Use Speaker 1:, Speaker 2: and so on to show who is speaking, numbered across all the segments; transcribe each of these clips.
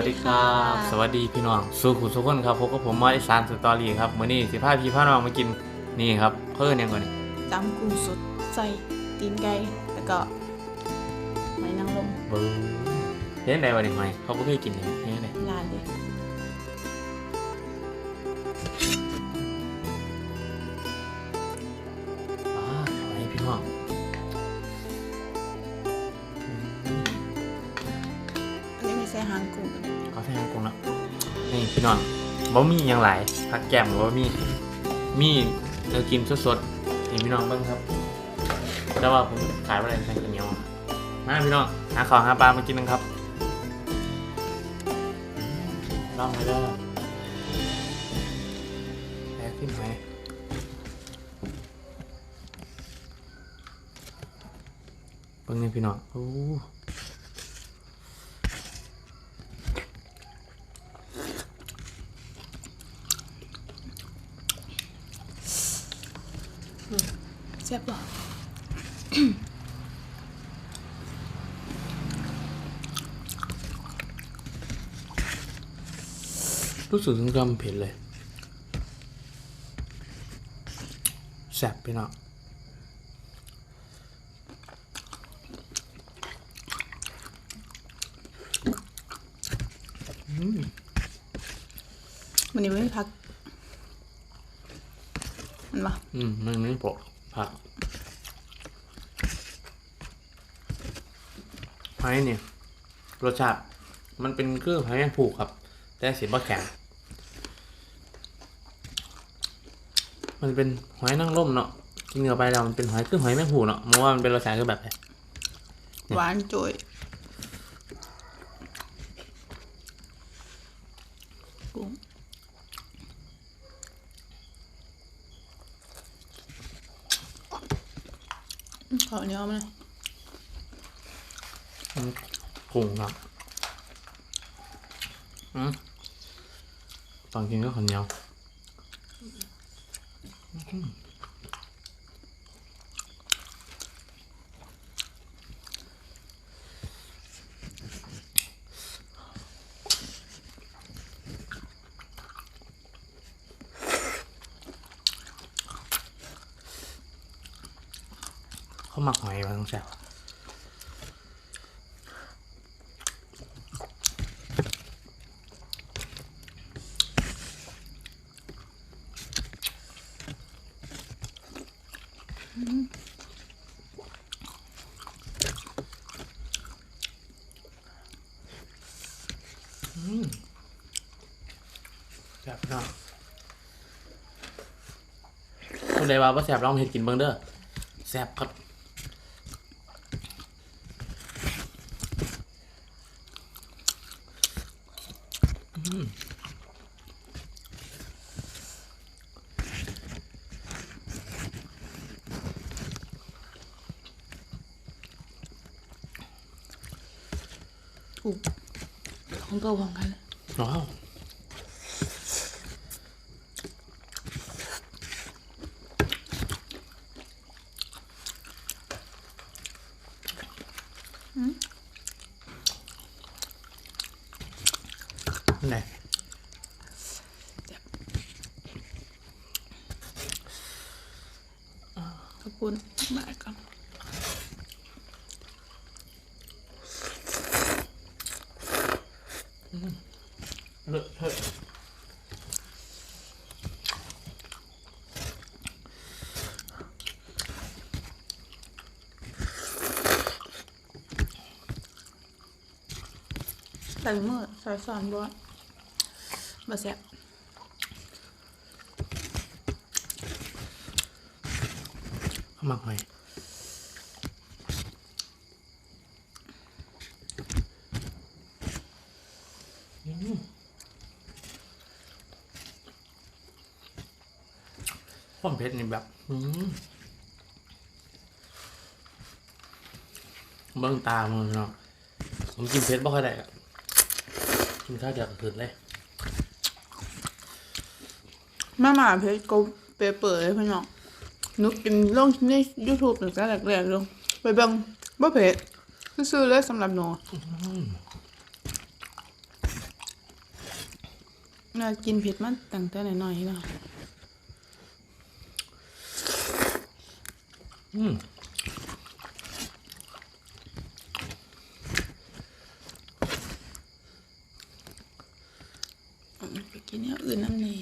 Speaker 1: วัสดีครับ สวัสดีพี่น้องสู้ขุสุขคนครับพบกับผมมออีสานสตอรี่ครับมื้อนี้สิพาพี่พาน้องมากินนี่ครับ เพิ่นยังก่อนนี่
Speaker 2: ตำกุ้งสดใส่ตีนไก่แล้วก็หอยนางรม
Speaker 1: เบิ้งเฮ็ดได้บ่นี่ไหมเขาบ่เคยกินนี่เฮ็ดได้
Speaker 2: ลาดเลย
Speaker 1: อ่าเอาให้พี่น้อง
Speaker 2: อันนี้ไม่ใส่หางกุ้ง
Speaker 1: พี่น้องบ่มีหยังหลผักแก้มก็บ่มี มีเนื้อกินสดๆนี่พี่น้องบิ่งครับแต่ว่าผมขายบ่ได้ใส่ข้าวเหนียวมาพี่น้องหาข้าวหาปลามากินกันครับลองไปเด้อแพ้ขึ้นไหมเบิ่งนี่พี่น้องโอ้
Speaker 2: แซ่บบ่
Speaker 1: รู้สึกถึงความเผ็ดเลยแซ่บพี่น้อง
Speaker 2: วันนี้ไม่มีพัก มันบ่
Speaker 1: อืมมันไม่ปกผักหอยเนี่ยรสชาติมันเป็นเครื่องหอยแมงผูกครับ แต่สีบะแข็งมันเป็นหอยนางรมเนาะกินเนื้อไปแล้วมันเป็นหอยเครื่องหอยแมงผูกเนาะมองว่ามันเป็นรสชาติคือแบบไหน
Speaker 2: หวานจ่อยกุ้ง อเนื้อมันนะ
Speaker 1: กุ้งครับอืมตอนกินก็ขนเหนียว เขาหมักหอยมาตั้งแต่บแซ่บเนาะคนใดว่าบ่แซ่บลองเฮ็ดกินเบิ่งเด้อแซ่บครับ
Speaker 2: กุ้งของตัวของกันเลย
Speaker 1: ว้าวไหน
Speaker 2: ขอบคุณมากก่อน
Speaker 1: เลอะเทอะ
Speaker 2: ใส่มือใส่ซอนบ่บ่แซ่บ
Speaker 1: ข้าวหมักหอยอืม ความเผ็ดนี่แบบอืมเบิ้งตามึงเนาะผมกินเผ็ดบ่ค่อยได้อะกินข้าวเดียวก็ขึ้นเลย
Speaker 2: มาม่าเพชรก็เปเปิดเลยพี่น้องหนุกินลงใน YouTube ตั้งแต่แรกๆลงไปเบิ่งบ่เผ็ดซื่อๆเลยสำหรับหนูเรากินเผ็ดมันตั้งแต่หน่อยๆแล้ว
Speaker 1: อืม
Speaker 2: ไปกินอย่างอื่นน้ำเนย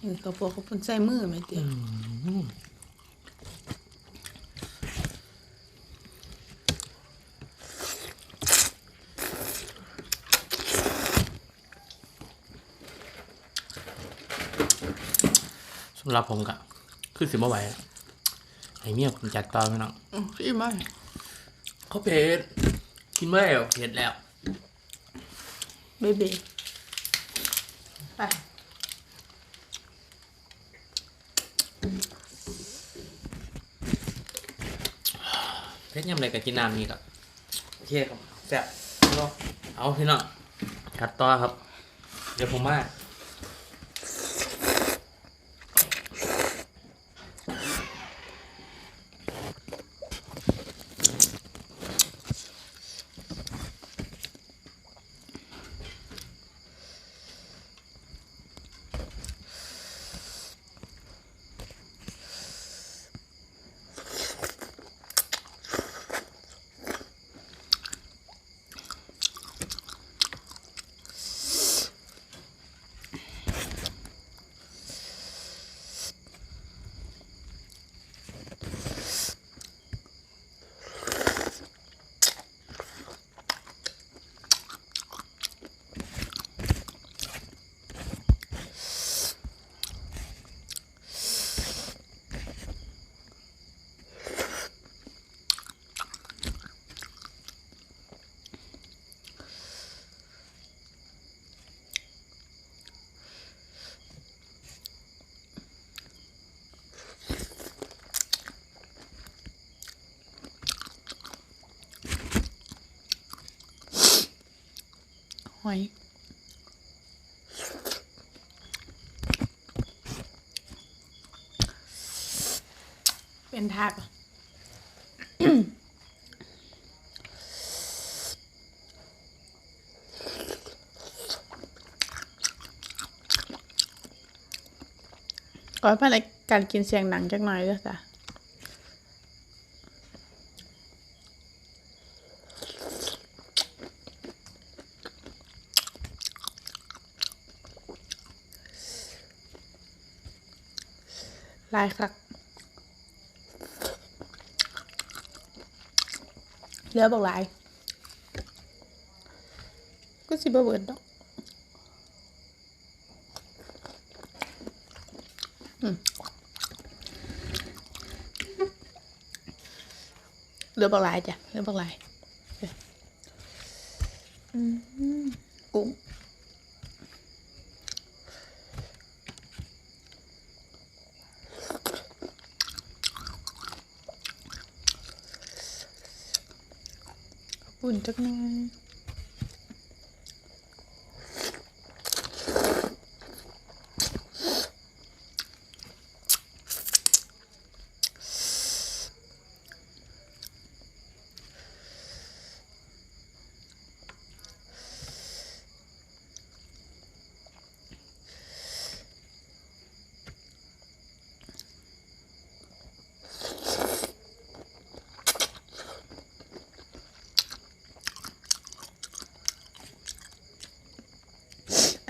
Speaker 2: อย่างตัวพวกเขาเพิ่นใส่มือไหมเตี้ย
Speaker 1: สำหรับผมก็คือสิบ่ไหวอะ ไอ้เมียผมจัดต่อพี่น้อง
Speaker 2: อ๋ออีบ้า
Speaker 1: เขาเผ็ดกินไม่ได้หรอกเผ็ดแล้ว
Speaker 2: เบเบไป
Speaker 1: เผ็ดยำไรกับกินน้ำนี่ก็โอเคครับแซ่บเอาเอาพี่น้องจัดต่อครับ เดี๋ยวผมมา
Speaker 2: อย เป็นทาดปะขอให้ภารการกินเสียงหนังจักหน่อยด้วยจ้ะ ลายครับเหลือบอกหลายก็สิบ่เบิดดอกอืมเหลือบอกหลายจ้ะเหลือบอกหลายเดี๋ยวอืมกุ้ง อุ่นจักหน่อย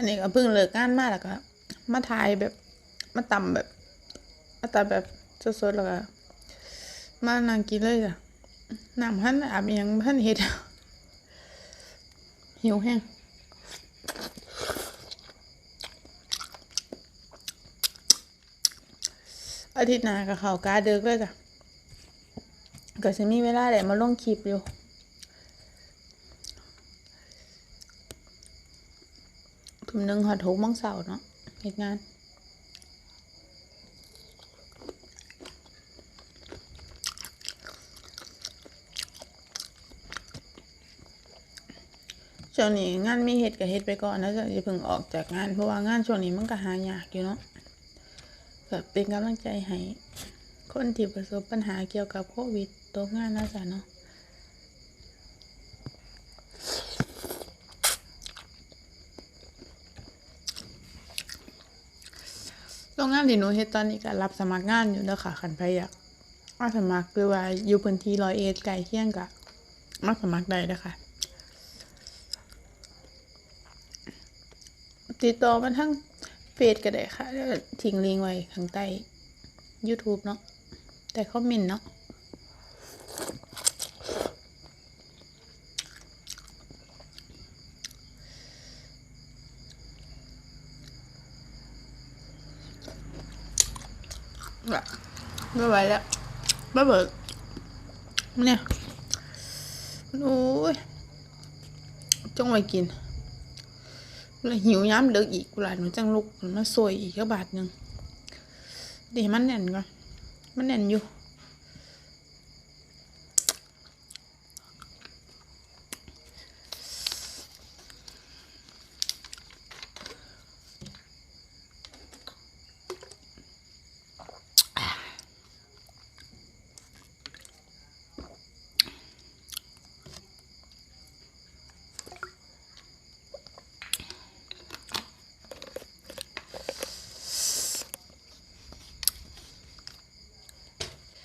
Speaker 2: อันนี้ก็เพิ่งเลิกงานมาแล้วก็มาถ่ายแบบมาตำแบบมาตำแบบสดๆแล้วก็มานั่งกินเลยจ้ะน้ำพันอาบอิหยังพันเฮ็ดหิวแห้งอาทิตย์หน้าก็เขากาเดิกเลยจ้ะก็จะมีเวลาได้มาลงคลิปอยู่ ทุ่มหนึ่งหอดหกโมงเสาร์เนาะเหตุงาน ช่วงนี้งานมีเหตุกับเหตุไปก่อนนะจะอย่าเพิ่งออกจากงาน เพราะว่างานช่วงนี้มันก็หายากอยู่เนาะแบบเป็นกำลังใจให้คนที่ประสบปัญหาเกี่ยวกับโควิดตกงานนะจ๊ะเนาะ โรงงานที่หนูเฮ็ดตอนนี้ก็รับสมัครงานอยู่เด้อค่ะคันใครอยากมาสมัครหรือว่าอยู่พื้นที่ร้อยเอ็ดไกลเคียงก็มาสมัครได้เด้อค่ะ ติดต่อมาทั้งเฟซก็ได้ค่ะแล้วทิ้งลิงก์ไว้ข้างใต้ YouTube เนาะแต่คอมเมนต์เนาะ ไหวแล้วไม่เบิกเนี่ยโอ้ยจงไปกินแล้วหิวย้ำเลิกอีกกูหลานหนูจังลุกมาสวยอีกแค่บาทหนึ่งเดี๋ยวมันแน่นก่อนมันแน่นอยู่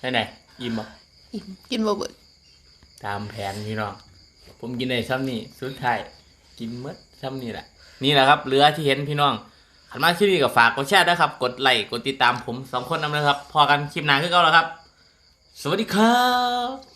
Speaker 1: ไหนไหนอิ่มบ่
Speaker 2: อิ่มกินบ่เบิด
Speaker 1: ตามแผนพี่น้องผมกินได้ซ้ำนี่สุดท้ายกินหมดซ้ำนี่แหละนี่แหละครับเรือที่เห็นพี่น้องขันมาคลิปนี้ก็ฝากกดแชร์นะครับ กดไลค์กดติดตามผมสองคนนำนะครับ พอกันคลิปหน้าคือเก่าแล้วครับ สวัสดีครับ